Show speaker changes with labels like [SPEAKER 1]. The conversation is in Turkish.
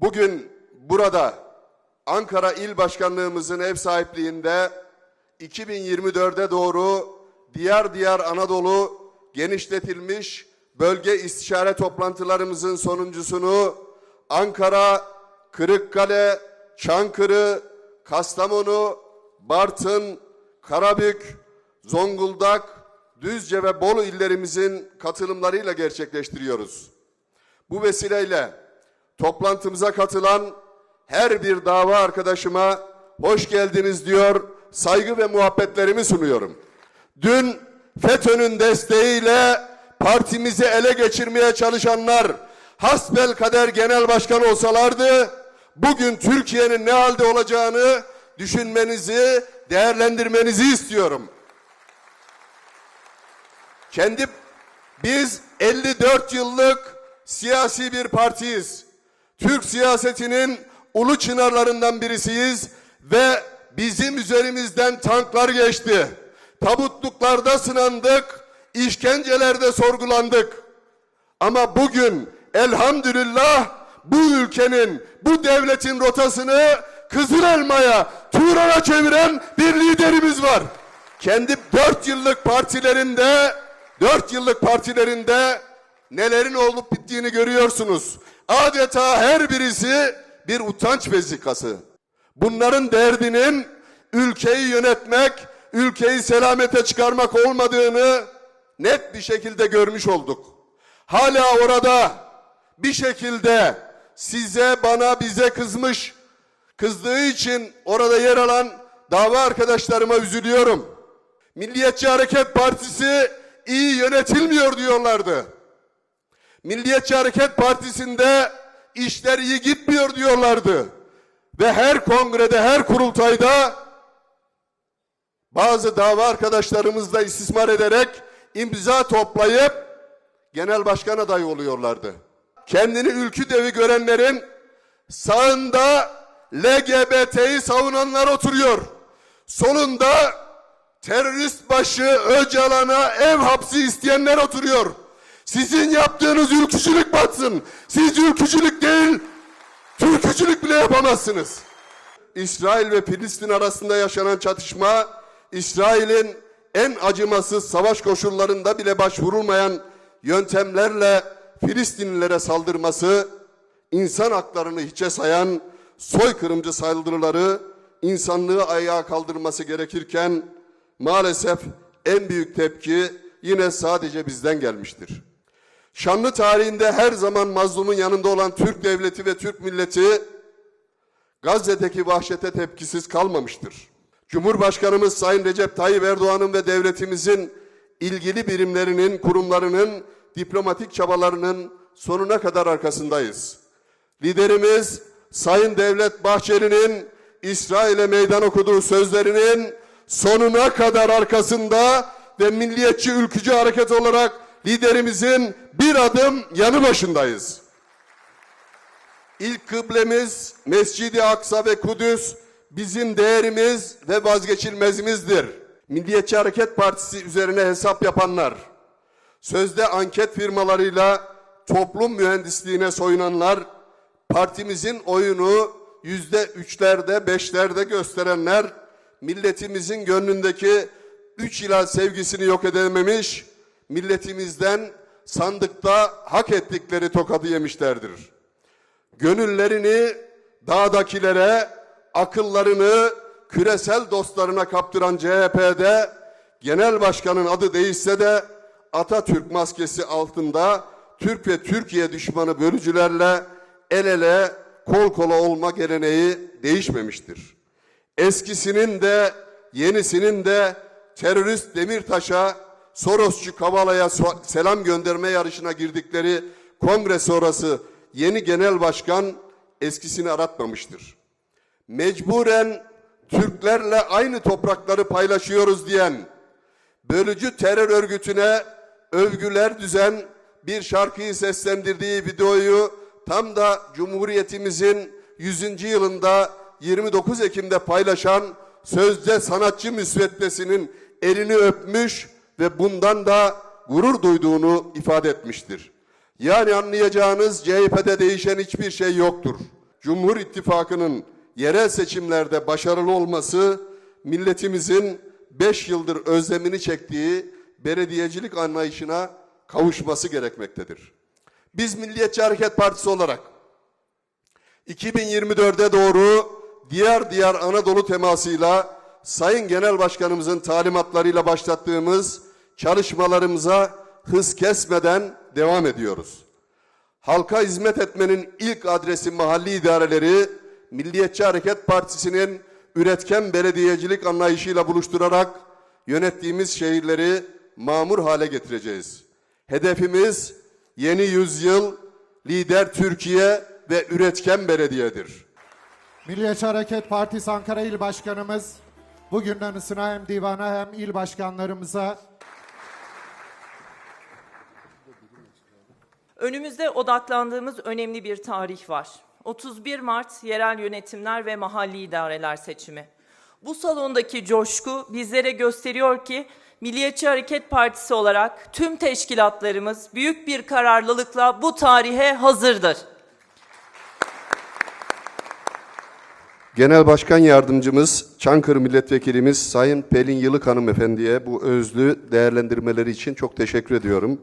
[SPEAKER 1] Bugün burada Ankara İl Başkanlığımızın ev sahipliğinde 2024'e doğru diğer diğer Anadolu genişletilmiş bölge istişare toplantılarımızın sonuncusunu Ankara, Kırıkkale, Çankırı, Kastamonu, Bartın, Karabük, Zonguldak, Düzce ve Bolu illerimizin katılımlarıyla gerçekleştiriyoruz. Bu vesileyle toplantımıza katılan her bir dava arkadaşıma hoş geldiniz diyor, saygı ve muhabbetlerimi sunuyorum. Dün FETÖ'nün desteğiyle partimizi ele geçirmeye çalışanlar hasbel kader genel başkan olsalardı bugün Türkiye'nin ne halde olacağını düşünmenizi, değerlendirmenizi istiyorum. Kendi biz 54 yıllık siyasi bir partiyiz. Türk siyasetinin ulu çınarlarından birisiyiz ve bizim üzerimizden tanklar geçti. Tabutluklarda sınandık, işkencelerde sorgulandık. Ama bugün elhamdülillah bu ülkenin, bu devletin rotasını Kızıl Elma'ya, Turan'a çeviren bir liderimiz var. Kendi dört yıllık partilerinde, dört yıllık partilerinde nelerin olup bittiğini görüyorsunuz. Adeta her birisi bir utanç vezikası. Bunların derdinin ülkeyi yönetmek, ülkeyi selamete çıkarmak olmadığını net bir şekilde görmüş olduk. Hala orada bir şekilde size, bana, bize kızmış, kızdığı için orada yer alan dava arkadaşlarıma üzülüyorum. Milliyetçi Hareket Partisi iyi yönetilmiyor diyorlardı. Milliyetçi Hareket Partisi'nde işler iyi gitmiyor diyorlardı. Ve her kongrede, her kurultayda bazı dava arkadaşlarımızla istismar ederek imza toplayıp genel başkan adayı oluyorlardı. Kendini ülkü devi görenlerin sağında LGBT'yi savunanlar oturuyor. Solunda terörist başı Öcalan'a ev hapsi isteyenler oturuyor. Sizin yaptığınız ülkücülük batsın. Siz ülkücülük değil, Türkücülük bile yapamazsınız. İsrail ve Filistin arasında yaşanan çatışma, İsrail'in en acımasız savaş koşullarında bile başvurulmayan yöntemlerle Filistinlilere saldırması, insan haklarını hiçe sayan soykırımcı saldırıları insanlığı ayağa kaldırması gerekirken maalesef en büyük tepki yine sadece bizden gelmiştir. Şanlı tarihinde her zaman mazlumun yanında olan Türk devleti ve Türk milleti Gazze'deki vahşete tepkisiz kalmamıştır. Cumhurbaşkanımız Sayın Recep Tayyip Erdoğan'ın ve devletimizin ilgili birimlerinin, kurumlarının diplomatik çabalarının sonuna kadar arkasındayız. Liderimiz Sayın Devlet Bahçeli'nin İsrail'e meydan okuduğu sözlerinin sonuna kadar arkasında ve milliyetçi ülkücü hareket olarak liderimizin bir adım yanı başındayız. İlk kıblemiz Mescid-i Aksa ve Kudüs bizim değerimiz ve vazgeçilmezimizdir. Milliyetçi Hareket Partisi üzerine hesap yapanlar, sözde anket firmalarıyla toplum mühendisliğine soyunanlar, partimizin oyunu yüzde üçlerde, beşlerde gösterenler, milletimizin gönlündeki üç hilal sevgisini yok edememiş, milletimizden sandıkta hak ettikleri tokadı yemişlerdir. Gönüllerini dağdakilere, akıllarını küresel dostlarına kaptıran CHP'de genel başkanın adı değişse de Atatürk maskesi altında Türk ve Türkiye düşmanı bölücülerle el ele kol kola olma geleneği değişmemiştir. Eskisinin de yenisinin de terörist Demirtaş'a, Sorosçu Kavala'ya selam gönderme yarışına girdikleri kongre sonrası yeni genel başkan eskisini aratmamıştır. Mecburen Türklerle aynı toprakları paylaşıyoruz diyen bölücü terör örgütüne övgüler düzen bir şarkıyı seslendirdiği videoyu tam da Cumhuriyetimizin 100. yılında 29 Ekim'de paylaşan sözde sanatçı müsveddesinin elini öpmüş ve bundan da gurur duyduğunu ifade etmiştir. Yani anlayacağınız CHP'de değişen hiçbir şey yoktur. Cumhur İttifakı'nın yerel seçimlerde başarılı olması milletimizin 5 yıldır özlemini çektiği belediyecilik anlayışına kavuşması gerekmektedir. Biz Milliyetçi Hareket Partisi olarak 2024'e doğru diğer diğer Anadolu temasıyla Sayın Genel Başkanımızın talimatlarıyla başlattığımız çalışmalarımıza hız kesmeden devam ediyoruz. Halka hizmet etmenin ilk adresi mahalli idareleri Milliyetçi Hareket Partisi'nin üretken belediyecilik anlayışıyla buluşturarak yönettiğimiz şehirleri mamur hale getireceğiz. Hedefimiz yeni yüzyıl, lider Türkiye ve üretken belediyedir.
[SPEAKER 2] Milliyetçi Hareket Partisi Ankara İl Başkanımız bugünden ısına hem divana hem il başkanlarımıza
[SPEAKER 3] Önümüzde odaklandığımız önemli bir tarih var. 31 Mart yerel yönetimler ve mahalli idareler seçimi. Bu salondaki coşku bizlere gösteriyor ki Milliyetçi Hareket Partisi olarak tüm teşkilatlarımız büyük bir kararlılıkla bu tarihe hazırdır.
[SPEAKER 1] Genel Başkan Yardımcımız, Çankırı Milletvekilimiz Sayın Pelin Yılık Hanımefendiye bu özlü değerlendirmeleri için çok teşekkür ediyorum.